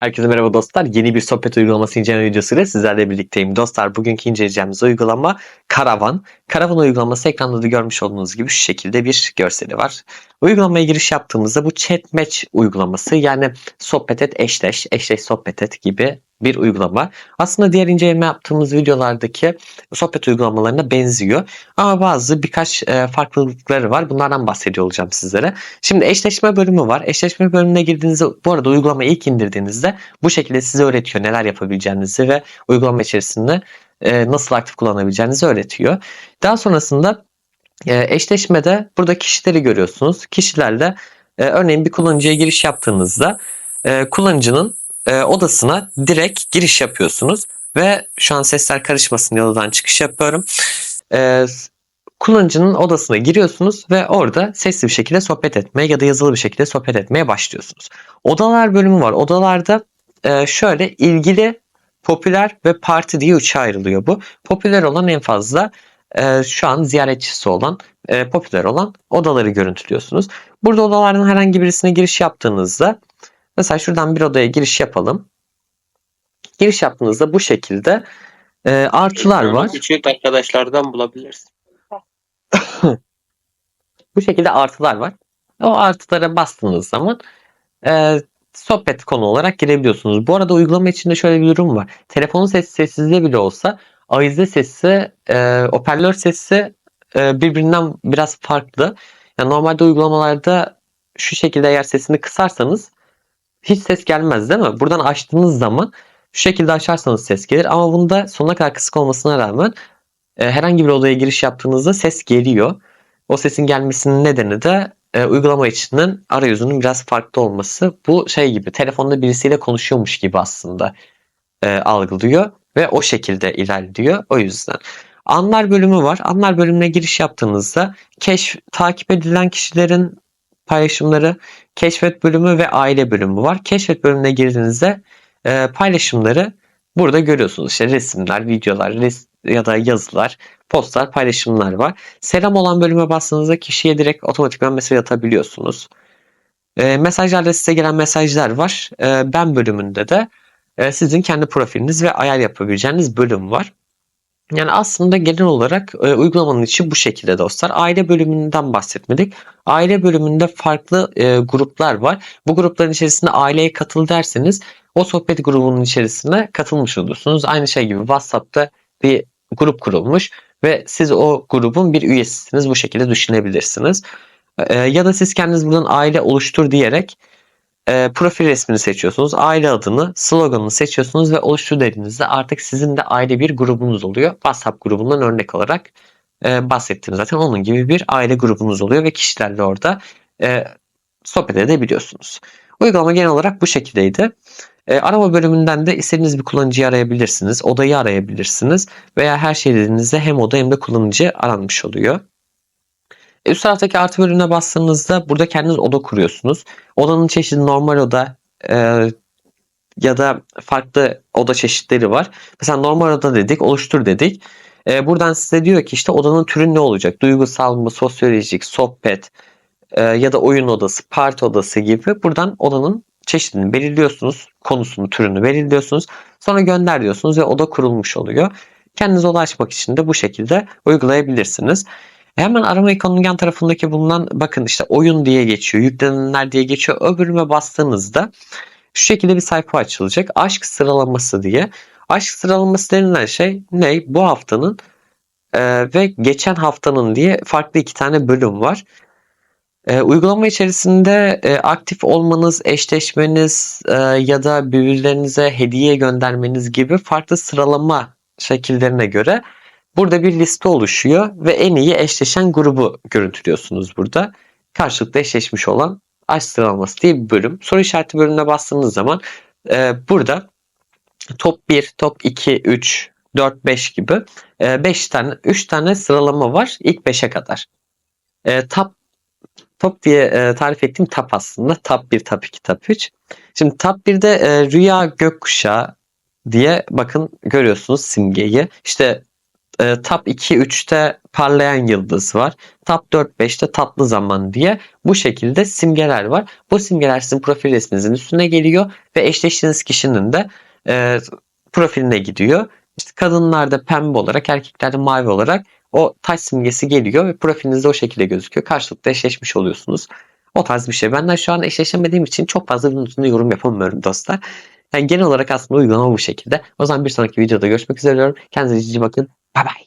Herkese merhaba dostlar. Yeni bir sohbet uygulaması inceleme videosuyla sizlerle birlikteyim. Dostlar bugünkü inceleyeceğimiz uygulama Karavan. Karavan uygulaması ekranda da görmüş olduğunuz gibi şu şekilde bir görseli var. Uygulamaya giriş yaptığımızda bu chat match uygulaması yani sohbet et eşleş, eşleş sohbet et gibi bir uygulama. Aslında diğer inceleme yaptığımız videolardaki sohbet uygulamalarına benziyor. Ama bazı birkaç e, farklılıkları var. Bunlardan bahsediyor olacağım sizlere. Şimdi eşleşme bölümü var. Eşleşme bölümüne girdiğinizde bu arada uygulamayı ilk indirdiğinizde bu şekilde size öğretiyor neler yapabileceğinizi ve uygulama içerisinde e, nasıl aktif kullanabileceğinizi öğretiyor. Daha sonrasında e, eşleşmede burada kişileri görüyorsunuz. Kişilerle örneğin bir kullanıcıya giriş yaptığınızda kullanıcının e, odasına direkt giriş yapıyorsunuz ve şu an sesler karışmasın diye odadan çıkış yapıyorum. E, kullanıcının odasına giriyorsunuz ve orada sesli bir şekilde sohbet etmeye ya da yazılı bir şekilde sohbet etmeye başlıyorsunuz. Odalar bölümü var. Odalarda e, şöyle ilgili, popüler ve parti diye üçe ayrılıyor bu. Popüler olan en fazla e, şu an ziyaretçisi olan, e, popüler olan odaları görüntülüyorsunuz. Burada odalardan herhangi birisine giriş yaptığınızda mesela şuradan bir odaya giriş yapalım. Giriş yaptığınızda bu şekilde e, artılar var. Küçük arkadaşlardan bulabilirsin. Bu şekilde artılar var. O artılara bastığınız zaman e, sohbet konu olarak girebiliyorsunuz. Bu arada uygulama içinde şöyle bir durum var. Telefonun sesi sessizde bile olsa avize sesi, e, hoparlör sesi e, birbirinden biraz farklı. Yani normalde uygulamalarda şu şekilde eğer sesini kısarsanız hiç ses gelmez değil mi? Buradan açtığınız zaman şu şekilde açarsanız ses gelir ama bunda sonuna kadar kısık olmasına rağmen e, herhangi bir odaya giriş yaptığınızda ses geliyor. O sesin gelmesinin nedeni de e, uygulama içinin arayüzünün biraz farklı olması. Bu şey gibi telefonda birisiyle konuşuyormuş gibi aslında e, algılıyor ve o şekilde ilerliyor. O yüzden. Anlar bölümü var. Anlar bölümüne giriş yaptığınızda keşf takip edilen kişilerin paylaşımları, keşfet bölümü ve aile bölümü var. Keşfet bölümüne girdiğinizde e, paylaşımları burada görüyorsunuz. İşte resimler, videolar res ya da yazılar, postlar, paylaşımlar var. Selam olan bölüme bastığınızda kişiye direkt otomatikman mesaj atabiliyorsunuz. E, mesajlarda size gelen mesajlar var. E, ben bölümünde de e, sizin kendi profiliniz ve ayar yapabileceğiniz bölüm var. Yani aslında genel olarak e, uygulamanın içi bu şekilde dostlar. Aile bölümünden bahsetmedik. Aile bölümünde farklı e, gruplar var. Bu grupların içerisinde aileye katıl derseniz o sohbet grubunun içerisine katılmış olursunuz. Aynı şey gibi WhatsApp'ta bir grup kurulmuş ve siz o grubun bir üyesisiniz. Bu şekilde düşünebilirsiniz. E, ya da siz kendiniz buradan aile oluştur diyerek e, profil resmini seçiyorsunuz. Aile adını, sloganını seçiyorsunuz ve oluştur dediğinizde artık sizin de aile bir grubunuz oluyor. WhatsApp grubundan örnek olarak e, bahsettiğim zaten onun gibi bir aile grubunuz oluyor ve kişilerle orada e, sohbet edebiliyorsunuz. Uygulama genel olarak bu şekildeydi. E, arama bölümünden de istediğiniz bir kullanıcıyı arayabilirsiniz, odayı arayabilirsiniz veya her şey dediğinizde hem oda hem de kullanıcı aranmış oluyor. Üst taraftaki artı bölümüne bastığınızda burada kendiniz oda kuruyorsunuz. Odanın çeşidi normal oda e, ya da farklı oda çeşitleri var. Mesela normal oda dedik, oluştur dedik. E, buradan size diyor ki işte odanın türü ne olacak? Duygusal mı, sosyolojik, sohbet e, ya da oyun odası, parti odası gibi buradan odanın çeşidini belirliyorsunuz. Konusunu, türünü belirliyorsunuz. Sonra gönder diyorsunuz ve oda kurulmuş oluyor. Kendiniz oda açmak için de bu şekilde uygulayabilirsiniz. Hemen arama ikonunun yan tarafındaki bulunan bakın işte oyun diye geçiyor, yüklenenler diye geçiyor. O bölüme bastığınızda şu şekilde bir sayfa açılacak. Aşk sıralaması diye. Aşk sıralaması denilen şey ne? Bu haftanın e, ve geçen haftanın diye farklı iki tane bölüm var. E, uygulama içerisinde e, aktif olmanız, eşleşmeniz e, ya da birbirlerinize hediye göndermeniz gibi farklı sıralama şekillerine göre burada bir liste oluşuyor ve en iyi eşleşen grubu görüntülüyorsunuz burada. Karşılıklı eşleşmiş olan aşk sıralaması diye bir bölüm. Soru işareti bölümüne bastığınız zaman e, burada top 1, top 2, 3, 4, 5 gibi 5 e, tane 3 tane sıralama var ilk 5'e kadar. E, top top diye e, tarif ettiğim top aslında. Top 1, top 2, top 3. Şimdi top 1'de e, rüya gökkuşağı diye bakın görüyorsunuz simgeyi. İşte e, Top 2-3'te parlayan yıldız var. Top 4-5'te tatlı zaman diye bu şekilde simgeler var. Bu simgeler sizin profil resminizin üstüne geliyor ve eşleştiğiniz kişinin de e, profiline gidiyor. İşte kadınlarda pembe olarak, erkeklerde mavi olarak o taş simgesi geliyor ve profilinizde o şekilde gözüküyor. Karşılıklı eşleşmiş oluyorsunuz. O tarz bir şey. Ben de şu an eşleşemediğim için çok fazla bunun üstünde yorum yapamıyorum dostlar. Yani genel olarak aslında uygulama bu şekilde. O zaman bir sonraki videoda görüşmek üzere diyorum. Kendinize iyi bakın. Bye bye.